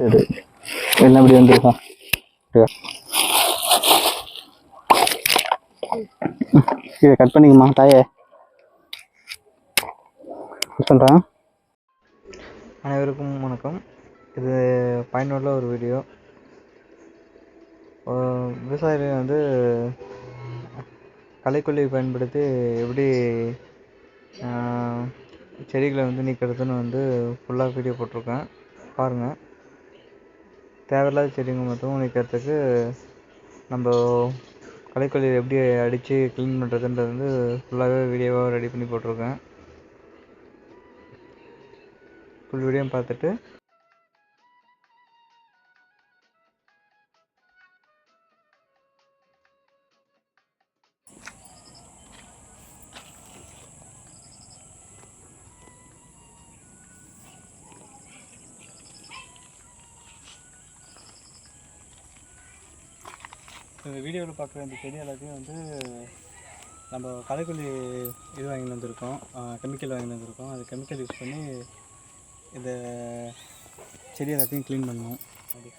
சரி. என்ன இப்படி வந்துருக்கோம் இதை கட் பண்ணிக்கமா தாயே. கட் அனைவருக்கும் வணக்கம். இது பயனுள்ள ஒரு வீடியோ. விவசாயிகள் வந்து களைக்கொல்லி பயன்படுத்தி எப்படி செடிகளை வந்து நீக்கிறதுன்னு வந்து ஃபுல்லாக வீடியோ போட்டிருக்கேன். பாருங்கள் தேவையில்லாத செடிங்க மட்டும் நிற்கிறதுக்கு நம்ம கலைக்கொல்லியை எப்படி அடித்து க்ளீன் பண்ணுறதுன்றது வந்து ஃபுல்லாகவே வீடியோவாக ரெடி பண்ணி போட்டிருக்கேன். ஃபுல் வீடியோ பார்த்துட்டு இந்த வீடியோவில் பார்க்குற இந்த செடி எல்லாத்தையும் வந்து நம்ம களைக்கொல்லி இது வாங்கிட்டு வந்திருக்கோம். கெமிக்கல் வாங்கிட்டு வந்திருக்கோம். அது கெமிக்கல் யூஸ் பண்ணி இந்த செடி எல்லாத்தையும் க்ளீன் பண்ணுவோம். அப்படி.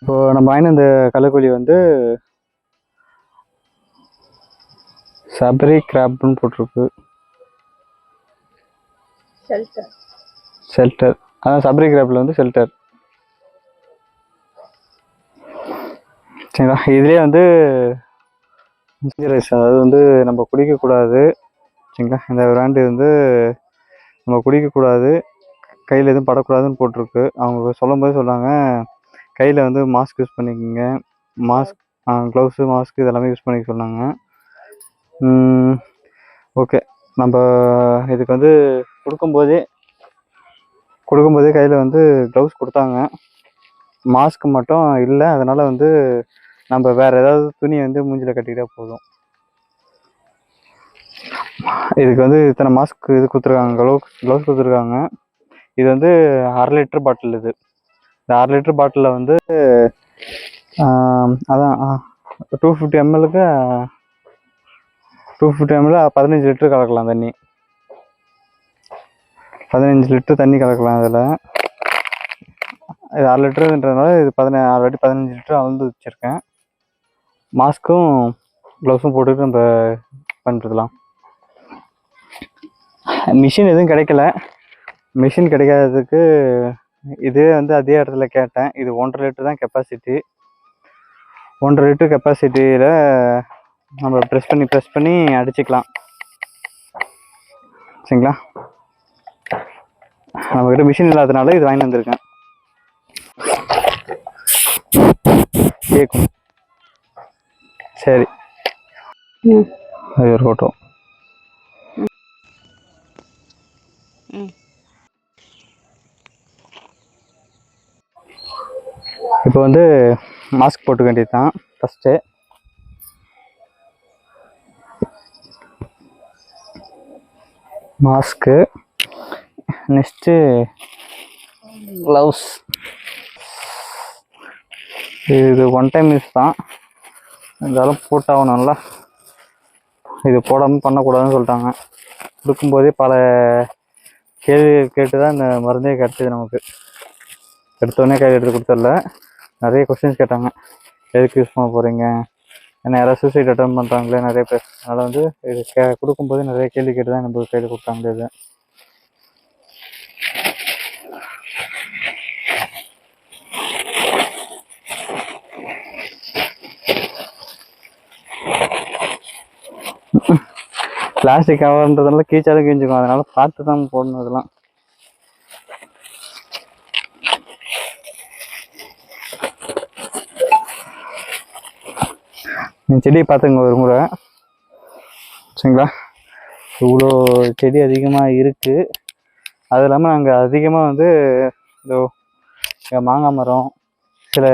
இப்போது நம்ம வாங்கின இந்த களைக்கொல்லி வந்து சபரி கிராப்னு போட்டிருக்கு. ஷெல்டர் ஷெல்டர் அதான் சபரி கிராப்பில் வந்து ஷெல்டர் சரிங்களா? இதுலேயே வந்து ரைஸ் அதாவது வந்து நம்ம குடிக்கக்கூடாது. சரிங்களா? இந்த பிராண்டு வந்து நம்ம குடிக்கக்கூடாது. கையில் எதுவும் படக்கூடாதுன்னு போட்டிருக்கு. அவங்க சொல்லும்போது சொன்னாங்க கையில் வந்து மாஸ்க் யூஸ் பண்ணிக்கோங்க. மாஸ்க் க்ளவுஸு மாஸ்க் இதெல்லாமே யூஸ் பண்ணிக்க சொன்னாங்க. ஓகே நம்ம இதுக்கு வந்து கொடுக்கும்போதே கொடுக்கும்போதே கையில் வந்து க்ளவுஸ் கொடுத்தாங்க. மாஸ்க் மட்டும் இல்லை அதனால் வந்து நம்ம வேறு ஏதாவது துணியை வந்து மூஞ்சில் கட்டிக்கிட்டே போதும். இதுக்கு வந்து இத்தனை மாஸ்க் இது கொடுத்துருக்காங்க க்ளவுஸ் க்ளவுஸ் கொடுத்துருக்காங்க. இது வந்து அரை லிட்டர் பாட்டில் இது. இந்த அரை லிட்டர் பாட்டிலில் வந்து அதான் டூ ஃபிஃப்டி எம்எல்லுக்கு டூ ஃபிஃப்டி எம்எல் பதினஞ்சு லிட்ரு கலக்கலாம் தண்ணி. பதினஞ்சு லிட்டரு தண்ணி கலக்கலாம் அதில் இது அரை லிட்டருன்றதுனால இது பதின ஆல்ரெடி பதினஞ்சு லிட்டர் அளந்து வச்சுருக்கேன். மாஸ்க்கும் க்ளவுஸும் போட்டுட்டு நம்ம பண்ணுறதுலாம் மிஷின் எதுவும் கிடைக்கல. மிஷின் கிடைக்காததுக்கு இதே வந்து அதே இடத்துல கேட்டேன். இது ஒன்றரை லிட்டர் தான் கெப்பாசிட்டி ஒன்றரை லிட்டர் கெப்பாசிட்டியில் நம்ம ப்ரெஸ் பண்ணி ப்ரெஸ் பண்ணி அடிச்சுக்கலாம். சரிங்களா? நம்மக்கிட்ட மிஷின் இல்லாதனால இது வாங்கி வந்திருக்கேன். கேட்கும் சரி. அது ஒரு ஃபோட்டோ இப்போ வந்து மாஸ்க் போட்டுக்க வேண்டியது தான் ஃபஸ்ட்டு மாஸ்க்கு நெக்ஸ்ட்டு க்ளவுஸ். இது ஒன் டைம் யூஸ் தான். இருந்தாலும் போட்டாகணும்ல. இது போடாமல் பண்ணக்கூடாதுன்னு சொல்லிட்டாங்க. கொடுக்கும்போதே பல கேள்வி கேட்டு தான் இந்த மருந்தே கிடச்சிது நமக்கு. எடுத்தோடனே கையில் எடுத்து கொடுத்துடல நிறைய கொஸ்டின்ஸ் கேட்டாங்க. எதுக்கு யூஸ் பண்ண போகிறீங்க நேராக யாராவது சூசைட் அட்டம் பண்ணுறாங்களே நிறைய பேர். அதனால் வந்து இது கே கொடுக்கும்போது நிறைய கேள்வி கேட்டு தான் நம்ம கையில் கொடுத்தாங்களே இது. பிளாஸ்டிக் கவர்ன்றதுனால கீச்சாலும் கிஞ்சிக்கும். அதனால் பார்த்து தான் போடணும் இதெல்லாம் நீங்கள் செடியை பார்த்துங்க ஒரு முறை. சரிங்களா? இவ்வளோ செடி அதிகமாக இருக்குது அது இல்லாமல் நாங்கள் அதிகமாக வந்து இந்த மாங்காய் மரம் சில